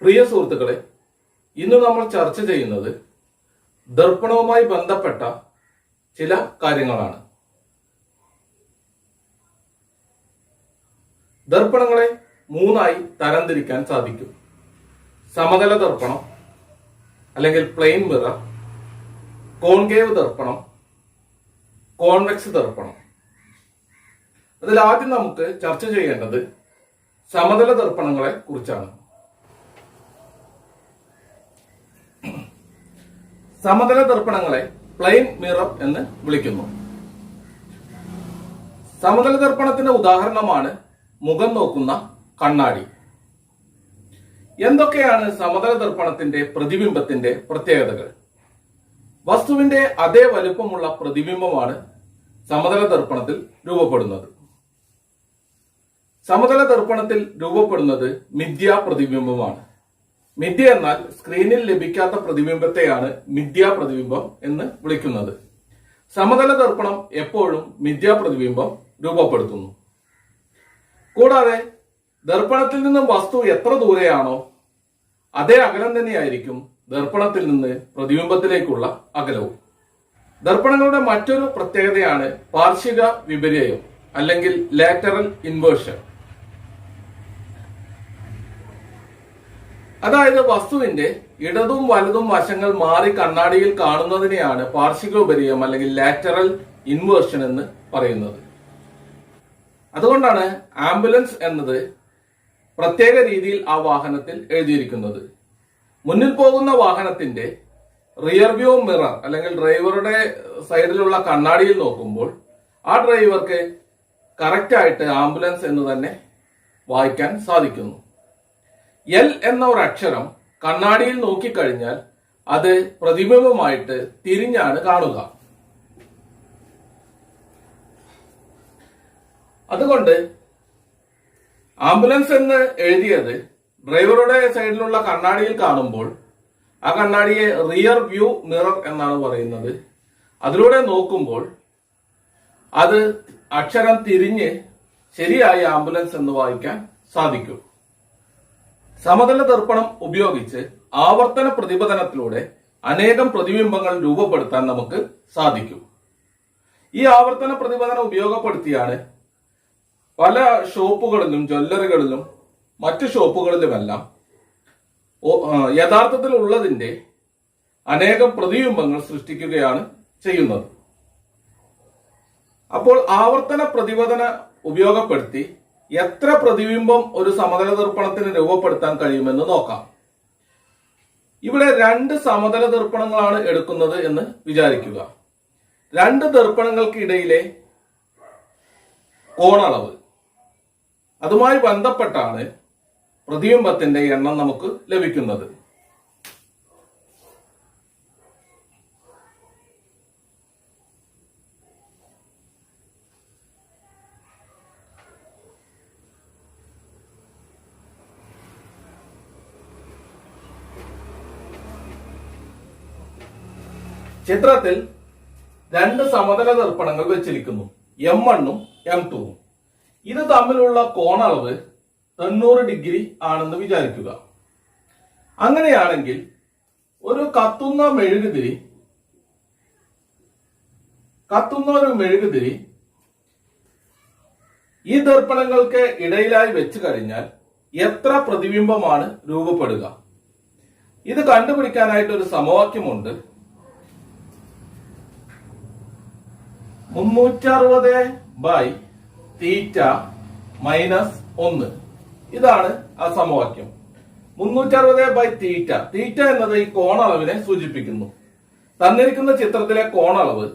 പ്രിയ സുഹൃത്തുക്കളെ ഇന്ന് നമ്മൾ ചർച്ച ചെയ്യുന്നത് ദർപ്പണവുമായി ബന്ധപ്പെട്ട ചില കാര്യങ്ങളാണ്. ദർപ്പണങ്ങളെ മൂന്നായി തരംതിരിക്കാൻ സാധിക്കും. സമതല ദർപ്പണം അല്ലെങ്കിൽ പ്ലെയിൻ മിറർ കോൺകേവ് ദർപ്പണം കോൺവെക്സ് ദർപ്പണം. അതിൽ ആദ്യം നമുക്ക് ചർച്ച ചെയ്യേണ്ടത് സമതല ദർപ്പണങ്ങളെ കുറിച്ചാണ്. സമതല ദർപ്പണങ്ങളെ പ്ലെയിൻ മിറർ എന്ന് വിളിക്കുന്നു. സമതല ദർപ്പണത്തിന്റെ ഉദാഹരണമാണ് മുഖം നോക്കുന്ന കണ്ണാടി. എന്തൊക്കെയാണ് സമതല ദർപ്പണത്തിന്റെ പ്രതിബിംബത്തിന്റെ പ്രത്യേകതകൾ? വസ്തുവിന്റെ അതേ വലുപ്പമുള്ള പ്രതിബിംബമാണ് സമതല ദർപ്പണത്തിൽ രൂപപ്പെടുന്നത്. സമതല ദർപ്പണത്തിൽ രൂപപ്പെടുന്നത് മിഥ്യാ പ്രതിബിംബമാണ്. മിഥ്യ എന്നാൽ സ്ക്രീനിൽ ലഭിക്കാത്ത പ്രതിബിംബത്തെയാണ് മിഥ്യാ പ്രതിബിംബം എന്ന് വിളിക്കുന്നത്. സമതല ദർപ്പണം എപ്പോഴും മിഥ്യാ പ്രതിബിംബം രൂപപ്പെടുത്തുന്നു. കൂടാതെ ദർപ്പണത്തിൽ നിന്നും വസ്തു എത്ര ദൂരെയാണോ അതേ അകലം തന്നെയായിരിക്കും ദർപ്പണത്തിൽ നിന്ന് പ്രതിബിംബത്തിലേക്കുള്ള അകലവും. ദർപ്പണങ്ങളുടെ മറ്റൊരു പ്രത്യേകതയാണ് പാർശ്വിക വിപര്യം അല്ലെങ്കിൽ ലാറ്ററൽ ഇൻവേർഷൻ അതായത് വസ്തുവിന്റെ ഇടതും വലതും വശങ്ങൾ മാറി കണ്ണാടിയിൽ കാണുന്നതിനെയാണ് പാർശ്വിക ഉപരിയം അല്ലെങ്കിൽ ലാറ്ററൽ ഇൻവേർഷൻ എന്ന് പറയുന്നത്. അതുകൊണ്ടാണ് ആംബുലൻസ് എന്നത് പ്രത്യേക രീതിയിൽ ആ വാഹനത്തിൽ എഴുതിയിരിക്കുന്നത്. മുന്നിൽ പോകുന്ന വാഹനത്തിന്റെ റിയർ വ്യൂ മിറർ അല്ലെങ്കിൽ ഡ്രൈവറുടെ സൈഡിലുള്ള കണ്ണാടിയിൽ നോക്കുമ്പോൾ ആ ഡ്രൈവർക്ക് കറക്റ്റായിട്ട് ആംബുലൻസ് എന്ന് തന്നെ വായിക്കാൻ സാധിക്കുന്നു. എൽ എന്ന ഒരു അക്ഷരം കണ്ണാടിയിൽ നോക്കിക്കഴിഞ്ഞാൽ അത് പ്രതിബിംബമായിട്ട് തിരിഞ്ഞാണ് കാണുക. അതുകൊണ്ട് ആംബുലൻസ് എന്ന് എഴുതിയത് ഡ്രൈവറുടെ സൈഡിലുള്ള കണ്ണാടിയിൽ കാണുമ്പോൾ ആ കണ്ണാടിയെ റിയർ വ്യൂ മിറർ എന്നാണ് പറയുന്നത്. അതിലൂടെ നോക്കുമ്പോൾ അത് അക്ഷരം തിരിഞ്ഞ് ശരിയായി ആംബുലൻസ് എന്ന് വായിക്കാൻ സാധിക്കും. സമതല ദർപ്പണം ഉപയോഗിച്ച് ആവർത്തന പ്രതിപതനത്തിലൂടെ അനേകം പ്രതിബിംബങ്ങൾ രൂപപ്പെടുത്താൻ നമുക്ക് സാധിക്കും. ഈ ആവർത്തന പ്രതിപതനം ഉപയോഗപ്പെടുത്തിയാണ് പല ഷോപ്പുകളിലും ജ്വല്ലറികളിലും മറ്റു ഷോപ്പുകളിലുമെല്ലാം യഥാർത്ഥത്തിൽ ഉള്ളതിന്റെ അനേകം പ്രതിബിംബങ്ങൾ സൃഷ്ടിക്കുകയാണ് ചെയ്യുന്നത്. അപ്പോൾ ആവർത്തന പ്രതിപതന ഉപയോഗപ്പെടുത്തി എത്ര പ്രതിബിംബം ഒരു സമതല ദർപ്പണത്തിന് രൂപപ്പെടുത്താൻ കഴിയുമെന്ന് നോക്കാം. ഇവിടെ രണ്ട് സമതല ദർപ്പണങ്ങളാണ് എടുക്കുന്നത് എന്ന് വിചാരിക്കുക. രണ്ട് ദർപ്പണങ്ങൾക്കിടയിലെ കോണളവ്. അതുമായി ബന്ധപ്പെട്ടാണ് പ്രതിബിംബത്തിന്റെ എണ്ണം നമുക്ക് ലഭിക്കുന്നത്. ചിത്രത്തിൽ രണ്ട് സമതല ദർപ്പണങ്ങൾ വെച്ചിരിക്കുന്നു. എം വണ്ണും എം ടൂവും ഇത് തമ്മിലുള്ള കോണളവ് തൊണ്ണൂറ് ഡിഗ്രി ആണെന്ന് വിചാരിക്കുക. അങ്ങനെയാണെങ്കിൽ ഒരു കത്തുന്ന മെഴുകുതിരി കത്തുന്ന ഒരു മെഴുകുതിരി ഈ ദർപ്പണങ്ങൾക്ക് ഇടയിലായി വെച്ച് കഴിഞ്ഞാൽ എത്ര പ്രതിബിംബമാണ് രൂപപ്പെടുക. ഇത് കണ്ടുപിടിക്കാനായിട്ട് ഒരു സമവാക്യമുണ്ട്. മുന്നൂറ്ററുപത് ബൈ തീറ്റ മൈനസ് ഒന്ന്. ഇതാണ് ആ സമവാക്യം. മുന്നൂറ്ററുപത് ബൈ തീറ്റ തീറ്റ എന്നത് ഈ കോണളവിനെ സൂചിപ്പിക്കുന്നു. തന്നിരിക്കുന്ന ചിത്രത്തിലെ കോണളവ്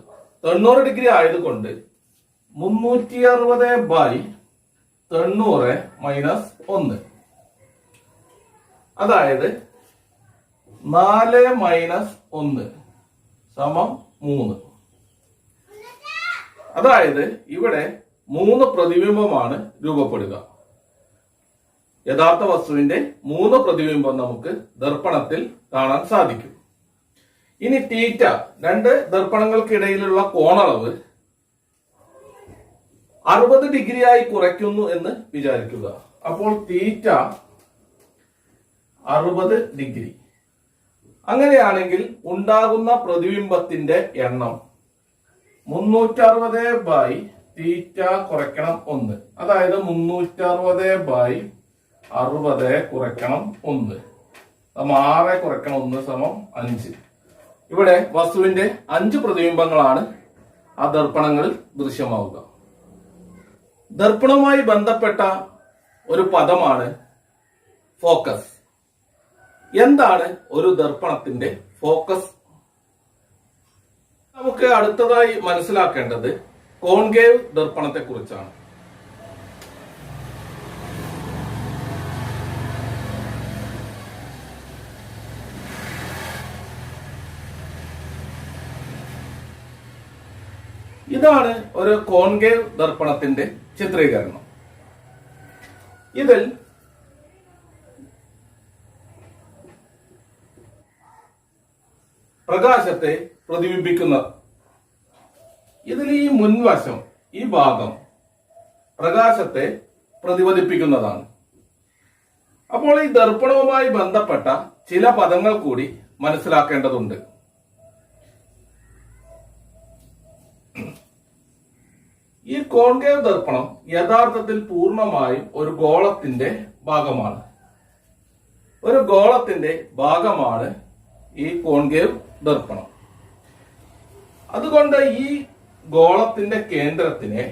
തൊണ്ണൂറ് ഡിഗ്രി ആയതുകൊണ്ട് മുന്നൂറ്റി അറുപത് ബൈ തൊണ്ണൂറ് മൈനസ് ഒന്ന്. അതായത് നാല് മൈനസ് ഒന്ന് സമം മൂന്ന്. അതായത് ഇവിടെ മൂന്ന് പ്രതിബിംബമാണ് രൂപപ്പെടുക. യഥാർത്ഥ വസ്തുവിന്റെ മൂന്ന് പ്രതിബിംബം നമുക്ക് ദർപ്പണത്തിൽ കാണാൻ സാധിക്കും. ഇനി തീറ്റ രണ്ട് ദർപ്പണങ്ങൾക്കിടയിലുള്ള കോണളവ് അറുപത് ഡിഗ്രിയായി കുറയ്ക്കുന്നു എന്ന് വിചാരിക്കുക. അപ്പോൾ തീറ്റ അറുപത് ഡിഗ്രി. അങ്ങനെയാണെങ്കിൽ ഉണ്ടാകുന്ന പ്രതിബിംബത്തിന്റെ എണ്ണം മുന്നൂറ്ററുപത് ബൈ തീറ്റ കുറയ്ക്കണം ഒന്ന്. അതായത് മുന്നൂറ്ററുപത് ബൈ അറുപത് കുറയ്ക്കണം ഒന്ന്. ആറ് കുറയ്ക്കണം ഒന്ന് സമം അഞ്ച്. ഇവിടെ വസ്തുവിന്റെ അഞ്ച് പ്രതിബിംബങ്ങളാണ് ആ ദർപ്പണങ്ങളിൽ ദൃശ്യമാവുക. ദർപ്പണവുമായി ബന്ധപ്പെട്ട ഒരു പദമാണ് ഫോക്കസ്. എന്താണ് ഒരു ദർപ്പണത്തിന്റെ ഫോക്കസ് നമുക്ക് അടുത്തതായി മനസ്സിലാക്കേണ്ടത് കോൺകേവ് ദർപ്പണത്തെ കുറിച്ചാണ് ഇതാണ് ഒരു കോൺകേവ് ദർപ്പണത്തിന്റെ ചിത്രീകരണം. ഇതിൽ പ്രകാശത്തെ പ്രതിബിംബിക്കുന്ന. ഇതിൽ ഈ മുൻവശം ഈ ഭാഗം പ്രകാശത്തെ പ്രതിപദിപ്പിക്കുന്നതാണ് അപ്പോൾ ഈ ദർപ്പണവുമായി ബന്ധപ്പെട്ട ചില പദങ്ങൾ കൂടി മനസ്സിലാക്കേണ്ടതുണ്ട്. ഈ കോൺകേവ് ദർപ്പണം യഥാർത്ഥത്തിൽ പൂർണമായും ഒരു ഗോളത്തിന്റെ ഭാഗമാണ്. ഒരു ഗോളത്തിന്റെ ഭാഗമാണ് ഈ കോൺകേവ് ദർപ്പണം. അതുകൊണ്ട് ഈ ഗോളത്തിന്റെ കേന്ദ്രത്തിനെ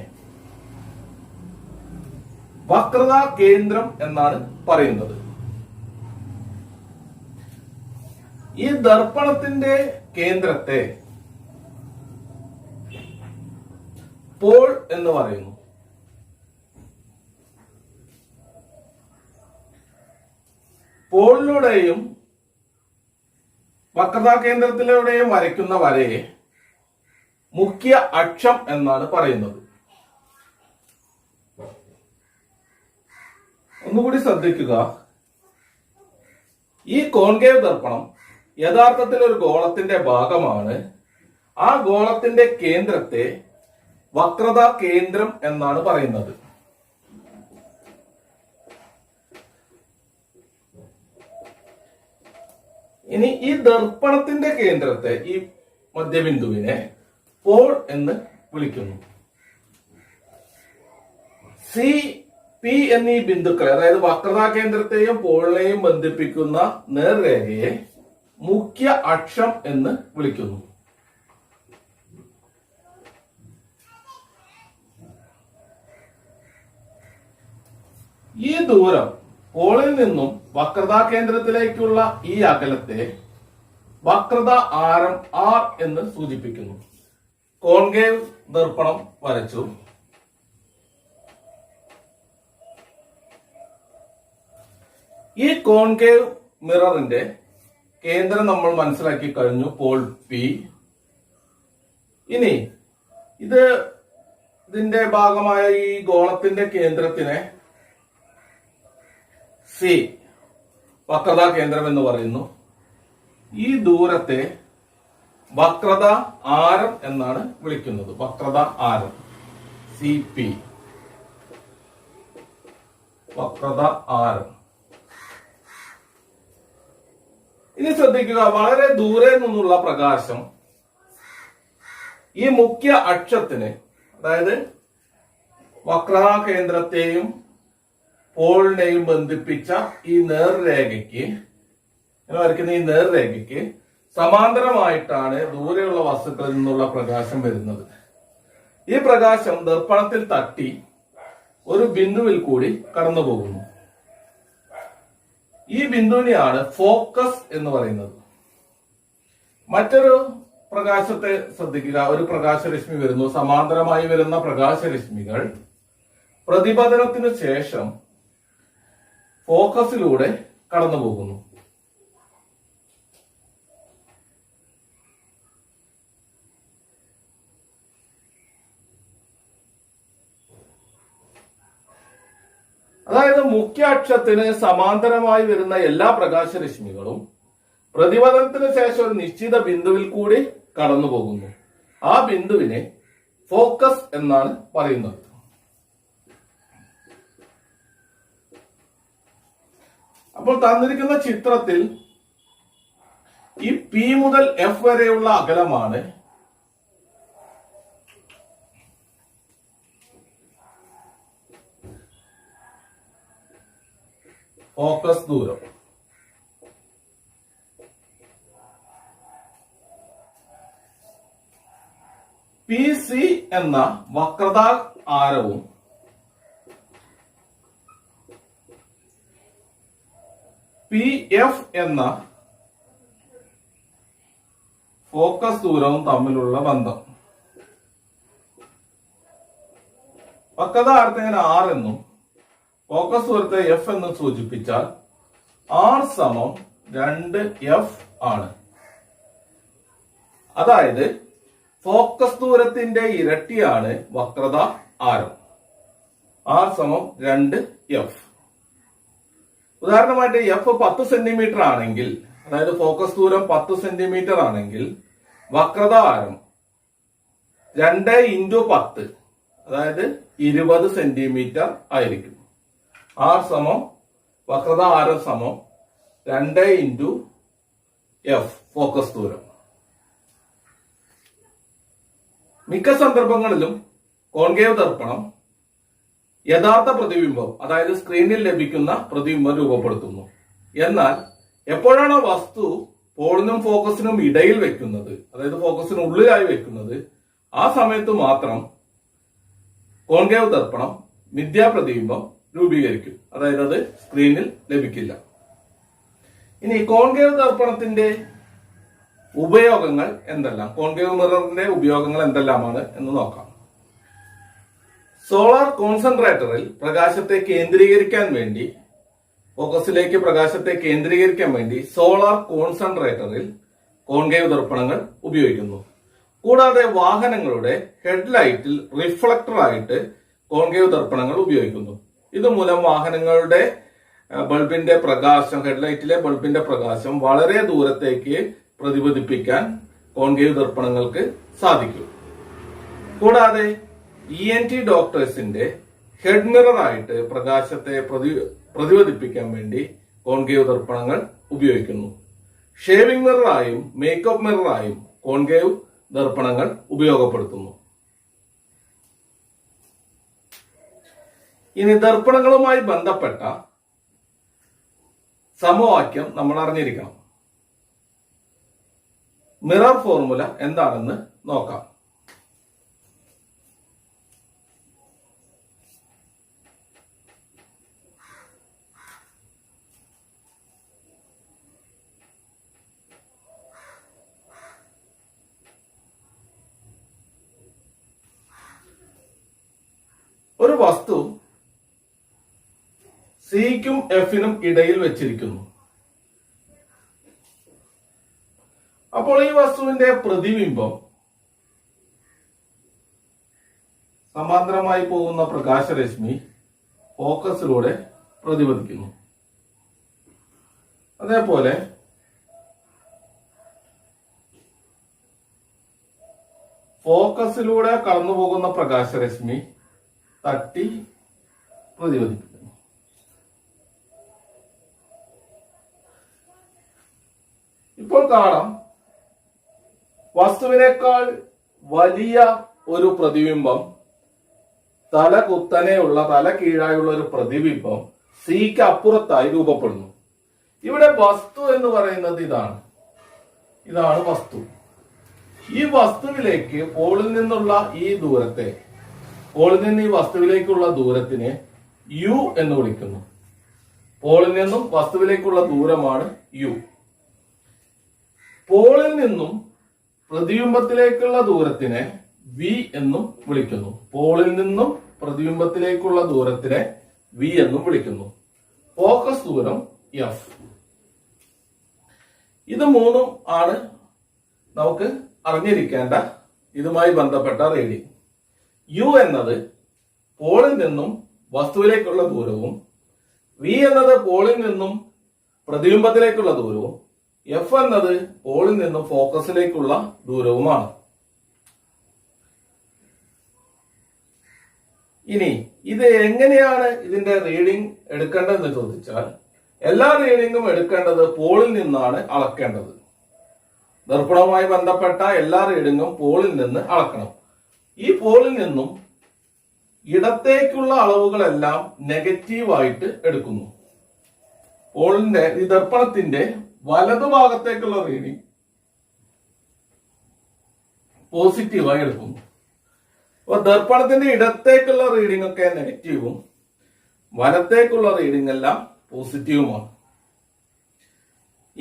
വക്രതാ കേന്ദ്രം എന്നാണ് പറയുന്നത്. ഈ ദർപ്പണത്തിന്റെ കേന്ദ്രത്തെ പോൾ എന്ന് പറയുന്നു. പോളിലൂടെയും വക്രതാ കേന്ദ്രത്തിലൂടെയും വരയ്ക്കുന്ന വരയെ മുഖ്യ അക്ഷം എന്നാണ് പറയുന്നത്. ഒന്നുകൂടി ശ്രദ്ധിക്കുക. ഈ കോൺകേവ് ദർപ്പണം യഥാർത്ഥത്തിൽ ഒരു ഗോളത്തിന്റെ ഭാഗമാണ്. ആ ഗോളത്തിന്റെ കേന്ദ്രത്തെ വക്രത കേന്ദ്രം എന്നാണ് പറയുന്നത്. ഇനി ഈ ദർപ്പണത്തിന്റെ കേന്ദ്രത്തെ ഈ മധ്യബിന്ദുവിനെ പോൾ എന്ന് വിളിക്കുന്നു. സി പി എന്നീ ബിന്ദുക്കളെ അതായത് വക്രതാ കേന്ദ്രത്തെയും പോളിനെയും ബന്ധിപ്പിക്കുന്ന നേർരേഖയെ മുഖ്യ അക്ഷം എന്ന് വിളിക്കുന്നു. ഈ ദൂരം പോളിൽ നിന്നും വക്രതാ കേന്ദ്രത്തിലേക്കുള്ള ഈ അകലത്തെ വക്രത ആരം ആർ എന്ന് സൂചിപ്പിക്കുന്നു. കോൺകേവ് ദർപ്പണം വരച്ചു. ഈ കോൺകേവ് മിററിന്റെ കേന്ദ്രം നമ്മൾ മനസ്സിലാക്കി കഴിഞ്ഞു പോൾ പി. ഇനി ഇത് ഇതിന്റെ ഭാഗമായ ഈ ഗോളത്തിന്റെ കേന്ദ്രത്തിനെ സി വക്രതാ കേന്ദ്രം എന്ന് പറയുന്നു. ഈ ദൂരത്തെ വക്രത ആരം എന്നാണ് വിളിക്കുന്നത്. വക്രത ആരം. സി പി വക്രത ആരം. ഇനി ശ്രദ്ധിക്കുക വളരെ ദൂരെ നിന്നുള്ള പ്രകാശം ഈ മുഖ്യ അക്ഷത്തിന് അതായത് വക്രാകേന്ദ്രത്തെയും പോളിനെയും ബന്ധിപ്പിച്ച ഈ നേർരേഖയ്ക്ക് വരയ്ക്കുന്ന ഈ നേർരേഖയ്ക്ക് സമാന്തരമായിട്ടാണ് ദൂരെയുള്ള വസ്തുക്കളിൽ നിന്നുള്ള പ്രകാശം വരുന്നത്. ഈ പ്രകാശം ദർപ്പണത്തിൽ തട്ടി ഒരു ബിന്ദുവിൽ കൂടി കടന്നു പോകുന്നു ഈ ബിന്ദുവിനെയാണ് ഫോക്കസ് എന്ന് പറയുന്നത്. മറ്റൊരു പ്രകാശത്തെ ശ്രദ്ധിക്കുക. ഒരു പ്രകാശരശ്മി വരുന്നു. സമാന്തരമായി വരുന്ന പ്രകാശരശ്മികൾ പ്രതിപതനത്തിനു ശേഷം ഫോക്കസിലൂടെ കടന്നു പോകുന്നു അതായത് മുഖ്യ അക്ഷത്തിന് സമാന്തരമായി വരുന്ന എല്ലാ പ്രകാശരശ്മികളും പ്രതിപതനത്തിന് ശേഷം ഒരു നിശ്ചിത ബിന്ദുവിൽ കൂടി കടന്നു പോകുന്നു ആ ബിന്ദുവിനെ ഫോക്കസ് എന്നാണ് പറയുന്നത്. അപ്പോൾ തന്നിരിക്കുന്ന ചിത്രത്തിൽ ഈ പി മുതൽ എഫ് വരെയുള്ള അകലമാണ് ഫോക്കസ് ദൂരം. പി സി എന്ന വക്രതാ ആരവും പി എഫ് എന്ന ഫോക്കസ് ദൂരവും തമ്മിലുള്ള ബന്ധം. വക്രത ആരത്തെ ഞാൻ ആർ എന്നും ഫോക്കസ് ദൂരത്തെ എഫ് എന്ന് സൂചിപ്പിച്ചാൽ ആർ സമം രണ്ട് എഫ് ആണ്. അതായത് ഫോക്കസ് ദൂരത്തിന്റെ ഇരട്ടിയാണ് വക്രത ആരം. ആർ സമം രണ്ട് എഫ് ഉദാഹരണമായിട്ട് എഫ് പത്ത് സെന്റിമീറ്റർ ആണെങ്കിൽ അതായത് ഫോക്കസ് ദൂരം പത്ത് സെന്റിമീറ്റർ ആണെങ്കിൽ വക്രത ആരം രണ്ട് ഇന്റു പത്ത് അതായത് ഇരുപത് സെന്റിമീറ്റർ ആയിരിക്കും. ആർ സമം വക്രത ആരം സമം രണ്ട് ഇന്റു എഫ് ഫോക്കസ് ദൂരം. മിക്ക സന്ദർഭങ്ങളിലും കോൺകേവ് ദർപ്പണം യഥാർത്ഥ പ്രതിബിംബം അതായത് സ്ക്രീനിൽ ലഭിക്കുന്ന പ്രതിബിംബം രൂപപ്പെടുത്തുന്നു. എന്നാൽ എപ്പോഴാണ് വസ്തു പോളിനും ഫോക്കസിനും ഇടയിൽ വെക്കുന്നത് അതായത് ഫോക്കസിന് ഉള്ളിലായി വെക്കുന്നത് ആ സമയത്ത് മാത്രം കോൺകേവ് ദർപ്പണം മിഥ്യാപ്രതിബിംബം രൂപീകരിക്കും. അതായത് അത് സ്ക്രീനിൽ ലഭിക്കില്ല. ഇനി കോൺകേവ് ദർപ്പണത്തിന്റെ ഉപയോഗങ്ങൾ എന്തെല്ലാം? കോൺകേവ് മിററിന്റെ ഉപയോഗങ്ങൾ എന്തെല്ലാമാണ് എന്ന് നോക്കാം. സോളാർ കോൺസെൻട്രേറ്ററിൽ പ്രകാശത്തെ കേന്ദ്രീകരിക്കാൻ വേണ്ടി ഫോക്കസിലേക്ക് പ്രകാശത്തെ കേന്ദ്രീകരിക്കാൻ വേണ്ടി സോളാർ കോൺസെൻട്രേറ്ററിൽ കോൺകേവ് ദർപ്പണങ്ങൾ ഉപയോഗിക്കുന്നു. കൂടാതെ വാഹനങ്ങളുടെ ഹെഡ്ലൈറ്റിൽ റിഫ്ലക്ടർ ആയിട്ട് കോൺകേവ് ദർപ്പണങ്ങൾ ഉപയോഗിക്കുന്നു. ഇതുമൂലം വാഹനങ്ങളുടെ ബൾബിന്റെ പ്രകാശം ഹെഡ്ലൈറ്റിലെ ബൾബിന്റെ പ്രകാശം വളരെ ദൂരത്തേക്ക് പ്രതിഫലിപ്പിക്കാൻ കോൺകേവ് ദർപ്പണങ്ങൾക്ക് സാധിക്കും. കൂടാതെ ഇ എൻ ടി ഡോക്ടേഴ്സിന്റെ ഹെഡ് മിറർ ആയിട്ട് പ്രകാശത്തെ പ്രതി പ്രതിഫലിപ്പിക്കാൻ വേണ്ടി കോൺകേവ് ദർപ്പണങ്ങൾ ഉപയോഗിക്കുന്നു. ഷേവിംഗ് മിററായും മേക്കപ്പ് മിററായും കോൺകേവ് ദർപ്പണങ്ങൾ ഉപയോഗപ്പെടുത്തുന്നു. ഇനി ദർപ്പണങ്ങളുമായി ബന്ധപ്പെട്ട സമവാക്യം നമ്മൾ അറിഞ്ഞിരിക്കണം. മിറർ ഫോർമുല എന്താണെന്ന് നോക്കാം. സിക്കും എഫിനും ഇടയിൽ വെച്ചിരിക്കുന്നു. അപ്പോൾ ഈ വസ്തുവിന്റെ പ്രതിബിംബം സമാന്തരമായി പോകുന്ന പ്രകാശരശ്മി ഫോക്കസിലൂടെ പ്രതിഫലിക്കുന്നു അതേപോലെ ഫോക്കസിലൂടെ കടന്നുപോകുന്ന പ്രകാശരശ്മി തട്ടി പ്രതിഫലിപ്പിക്കുന്നു കാണാം. വസ്തുവിനേക്കാൾ വലിയ ഒരു പ്രതിബിംബം തല കുത്തനെയുള്ള തല കീഴായുള്ള ഒരു പ്രതിബിംബം സിക്ക് അപ്പുറത്തായി രൂപപ്പെടുന്നു. ഇവിടെ വസ്തു എന്ന് പറയുന്നത് ഇതാണ്. ഇതാണ് വസ്തു. ഈ വസ്തുവിലേക്ക് പോളിൽ നിന്നുള്ള ഈ ദൂരത്തെ പോളിൽ നിന്ന് ഈ വസ്തുവിലേക്കുള്ള ദൂരത്തിനെ യു എന്ന് വിളിക്കുന്നു. പോളിൽ നിന്നും വസ്തുവിലേക്കുള്ള ദൂരമാണ് യു. പോളിൽ നിന്നും പ്രതിബിംബത്തിലേക്കുള്ള ദൂരത്തിനെ വി എന്നും വിളിക്കുന്നു. പോളിൽ നിന്നും പ്രതിബിംബത്തിലേക്കുള്ള ദൂരത്തിനെ വി എന്നും വിളിക്കുന്നു. ഫോക്കസ് ദൂരം എഫ്. ഇത് മൂന്നും ആണ് നമുക്ക് അറിഞ്ഞിരിക്കേണ്ട ഇതുമായി ബന്ധപ്പെട്ട റീഡിംഗ് യു എന്നത് പോളിൽ നിന്നും വസ്തുവിലേക്കുള്ള ദൂരവും വി എന്നത് പോളിൽ നിന്നും പ്രതിബിംബത്തിലേക്കുള്ള ദൂരവും എഫ് എന്നത് പോളിൽ നിന്നും ഫോക്കസിലേക്കുള്ള ദൂരവുമാണ്. ഇനി ഇത് എങ്ങനെയാണ് ഇതിന്റെ റീഡിംഗ് എടുക്കേണ്ടതെന്ന് ചോദിച്ചാൽ എല്ലാ റീഡിങ്ങും എടുക്കേണ്ടത് പോളിൽ നിന്നാണ് അളക്കേണ്ടത്. ദർപ്പണവുമായി ബന്ധപ്പെട്ട എല്ലാ റീഡിങ്ങും പോളിൽ നിന്ന് അളക്കണം. ഈ പോളിൽ നിന്നും ഇടത്തേക്കുള്ള അളവുകളെല്ലാം നെഗറ്റീവായിട്ട് എടുക്കുന്നു. പോളിന്റെ ഈ ദർപ്പണത്തിന്റെ വലതുഭാഗത്തേക്കുള്ള റീഡിങ് പോസിറ്റീവായി എടുക്കുന്നു. അപ്പൊ ദർപ്പണത്തിന്റെ ഇടത്തേക്കുള്ള റീഡിംഗ് ഒക്കെ നെഗറ്റീവും വലത്തേക്കുള്ള റീഡിംഗ് എല്ലാം പോസിറ്റീവുമാണ്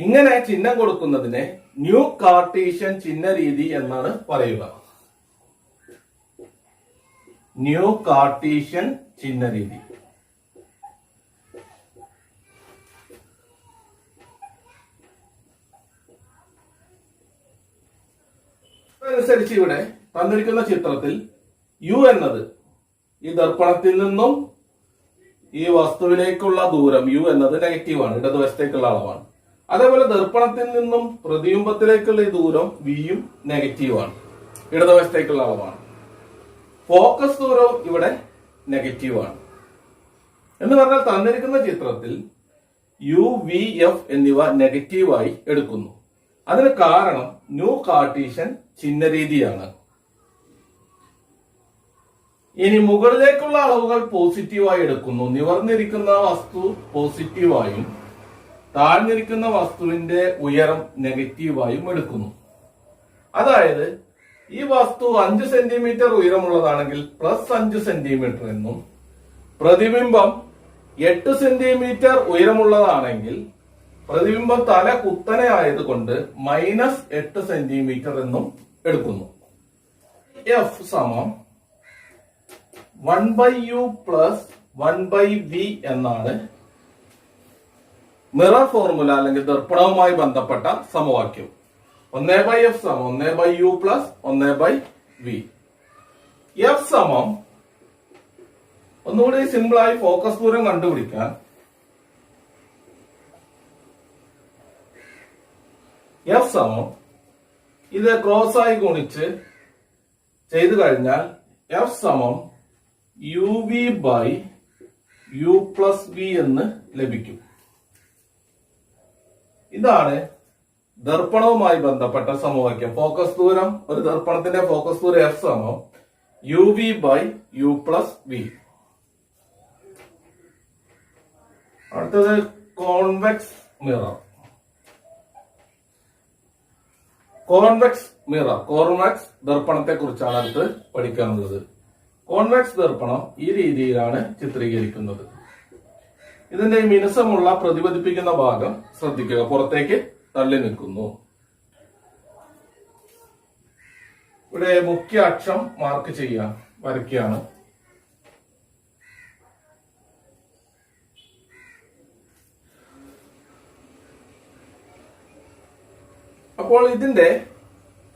ഇങ്ങനെ ചിഹ്നം കൊടുക്കുന്നതിനെ ന്യൂ കാർട്ടീഷ്യൻ ചിഹ്ന രീതി എന്നാണ് പറയുക. ന്യൂ കാർട്ടീഷ്യൻ ചിഹ്ന രീതി. അനുസരിച്ച് ഇവിടെ തന്നിരിക്കുന്ന ചിത്രത്തിൽ യു എന്നത് ഈ ദർപ്പണത്തിൽ നിന്നും ഈ വസ്തുവിലേക്കുള്ള ദൂരം യു എന്നത് നെഗറ്റീവാണ് ഇടതുവശത്തേക്കുള്ള അളവാണ്. അതേപോലെ ദർപ്പണത്തിൽ നിന്നും പ്രതിബിംബത്തിലേക്കുള്ള ഈ ദൂരം വിയും നെഗറ്റീവാണ് ഇടതുവശത്തേക്കുള്ള അളവാണ്. ഫോക്കസ് ദൂരവും ഇവിടെ നെഗറ്റീവാണ് എന്ന് പറഞ്ഞാൽ തന്നിരിക്കുന്ന ചിത്രത്തിൽ യു വി എഫ് എന്നിവ നെഗറ്റീവായി എടുക്കുന്നു. അതിന് കാരണം ന്യൂ കാർട്ടീഷ്യൻ ചിഹ്നരീതിയാണ്. ഇനി മുകളിലേക്കുള്ള അളവുകൾ പോസിറ്റീവായി എടുക്കുന്നു. നിവർന്നിരിക്കുന്ന വസ്തു പോസിറ്റീവായും താഴ്ന്നിരിക്കുന്ന വസ്തുവിന്റെ ഉയരം നെഗറ്റീവായും എടുക്കുന്നു. അതായത് ഈ വസ്തു അഞ്ച് സെന്റിമീറ്റർ ഉയരമുള്ളതാണെങ്കിൽ പ്ലസ് അഞ്ച് സെന്റിമീറ്റർ എന്നും പ്രതിബിംബം എട്ട് സെന്റിമീറ്റർ ഉയരമുള്ളതാണെങ്കിൽ പ്രതിബിംബം തല കുത്തനെ ആയതുകൊണ്ട് മൈനസ് എട്ട് സെന്റിമീറ്റർ എന്നും എടുക്കുന്നു. എഫ് സമം one by U plus one by V എന്നാണ് മിറർ ഫോർമുല അല്ലെങ്കിൽ ദർപ്പണവുമായി ബന്ധപ്പെട്ട സമവാക്യം. ഒന്നേ ബൈ എഫ് സമം ഒന്നേ ബൈ യു പ്ലസ് ഒന്നേ ബൈ വി. എഫ് സമം ഒന്നുകൂടി സിമ്പിളായി ഫോക്കസ് ദൂരം കണ്ടുപിടിക്കാൻ എഫ് സമം ഇത് ക്രോസ് ആയി ഗുണിച്ച് ചെയ്തു കഴിഞ്ഞാൽ എഫ് സമം U V by U plus V എന്ന് ലഭിക്കും. ഇതാണ് ദർപ്പണവുമായി ബന്ധപ്പെട്ട സമവാക്യം. ഫോക്കസ് ദൂരം ഒരു ദർപ്പണത്തിന്റെ ഫോക്കസ് ദൂരം എഫ് സമം U V by U plus V അടുത്തത് convex mirror convex mirror convex ദർപ്പണത്തെ കുറിച്ചാണ് അടുത്ത് പഠിക്കാനുള്ളത്. കോൺവെക്സ് ദർപ്പണം ഈ രീതിയിലാണ് ചിത്രീകരിക്കുന്നത്. ഇതിന്റെ മിനുസമുള്ള പ്രതിപദിപ്പിക്കുന്ന ഭാഗം ശ്രദ്ധിക്കുക. പുറത്തേക്ക് തള്ളി നിൽക്കുന്നു. ഇവിടെ മുഖ്യ അക്ഷം മാർക്ക് ചെയ്യുക വരയ്ക്കുകയാണ്. അപ്പോൾ ഇതിന്റെ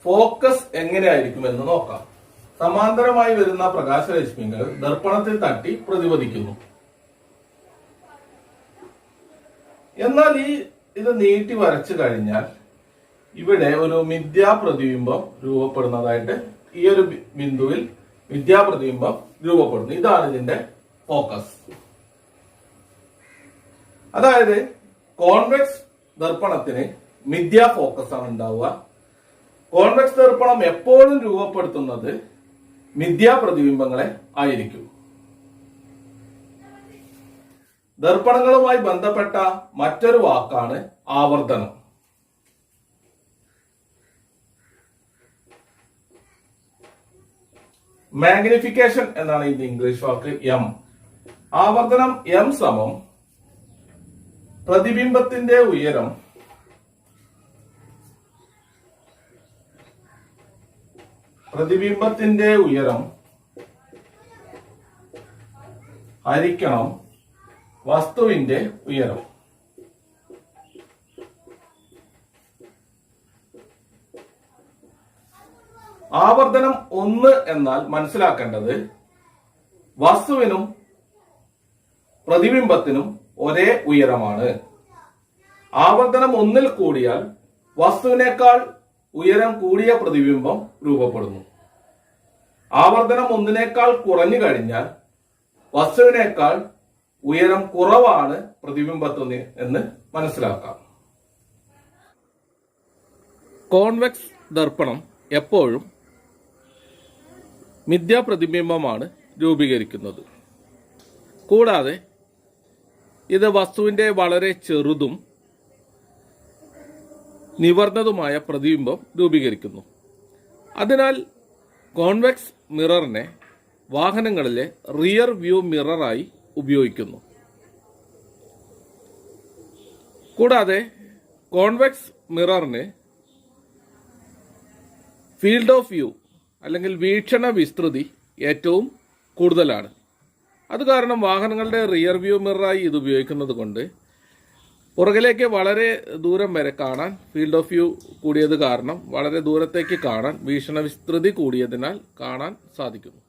ഫോക്കസ് എങ്ങനെയായിരിക്കും എന്ന് നോക്കാം. സമാന്തരമായി വരുന്ന പ്രകാശരശ്മികൾ ദർപ്പണത്തിൽ തട്ടി പ്രതിപദിക്കുന്നു എന്നാൽ ഈ ഇത് നീട്ടി വരച്ചു കഴിഞ്ഞാൽ ഇവിടെ ഒരു മിഥ്യാപ്രതിബിംബം രൂപപ്പെടുന്നതായിട്ട് ഈ ഒരു ബിന്ദുവിൽ മിഥ്യാപ്രതിബിംബം രൂപപ്പെടുന്നു. ഇതാണ് ഇതിന്റെ ഫോക്കസ്. അതായത് കോൺവെക്സ് ദർപ്പണത്തിന് മിഥ്യാ ഫോക്കസ് ആണ് ഉണ്ടാവുക. കോൺവെക്സ് ദർപ്പണം എപ്പോഴും രൂപപ്പെടുത്തുന്നത് മിഥ്യാ പ്രതിബിംബങ്ങളെ ആയിരിക്കും. ദർപ്പണങ്ങളുമായി ബന്ധപ്പെട്ട മറ്റൊരു വാക്കാണ് ആവർത്തനം. മാഗ്നിഫിക്കേഷൻ എന്നാണ് ഇതിന്റെ ഇംഗ്ലീഷ് വാക്ക് എം ആവർത്തനം എം സമം പ്രതിബിംബത്തിന്റെ ഉയരം പ്രതിബിംബത്തിന്റെ ഉയരം ഹരിക്കണം വസ്തുവിന്റെ ഉയരം. ആവർത്തനം ഒന്ന് എന്നാൽ മനസ്സിലാക്കേണ്ടത് വസ്തുവിനും പ്രതിബിംബത്തിനും ഒരേ ഉയരമാണ്. ആവർത്തനം ഒന്നിൽ കൂടിയാൽ വസ്തുവിനേക്കാൾ ഉയരം കൂടിയ പ്രതിബിംബം രൂപപ്പെടുന്നു. ആവർത്തനം ഒന്നിനേക്കാൾ കുറഞ്ഞു കഴിഞ്ഞാൽ വസ്തുവിനേക്കാൾ ഉയരം കുറവാണ് പ്രതിബിംബത്തിന് എന്ന് മനസ്സിലാക്കാം. കോൺവെക്സ് ദർപ്പണം എപ്പോഴും മിഥ്യാപ്രതിബിംബമാണ് രൂപീകരിക്കുന്നത്. കൂടാതെ ഇത് വസ്തുവിന്റെ വളരെ ചെറുതും നിവർന്നതുമായ പ്രതിബിംബം രൂപീകരിക്കുന്നു. അതിനാൽ കോൺവെക്സ് മിററിനെ വാഹനങ്ങളിലെ റിയർ വ്യൂ മിററായി ഉപയോഗിക്കുന്നു. കൂടാതെ കോൺവെക്സ് മിററിന് ഫീൽഡ് ഓഫ് വ്യൂ അല്ലെങ്കിൽ വീക്ഷണ വിസ്തൃതി ഏറ്റവും കൂടുതലാണ്. അത് കാരണം വാഹനങ്ങളുടെ റിയർ വ്യൂ മിററായി ഇത് ഉപയോഗിക്കുന്നത് കൊണ്ട് പുറകിലേക്ക് വളരെ ദൂരം വരെ കാണാൻ ഫീൽഡ് ഓഫ് വ്യൂ കൂടിയത് കാരണം വളരെ ദൂരത്തേക്ക് കാണാൻ വീക്ഷണ വിസ്തൃതി കൂടിയതിനാൽ കാണാൻ സാധിക്കുന്നു.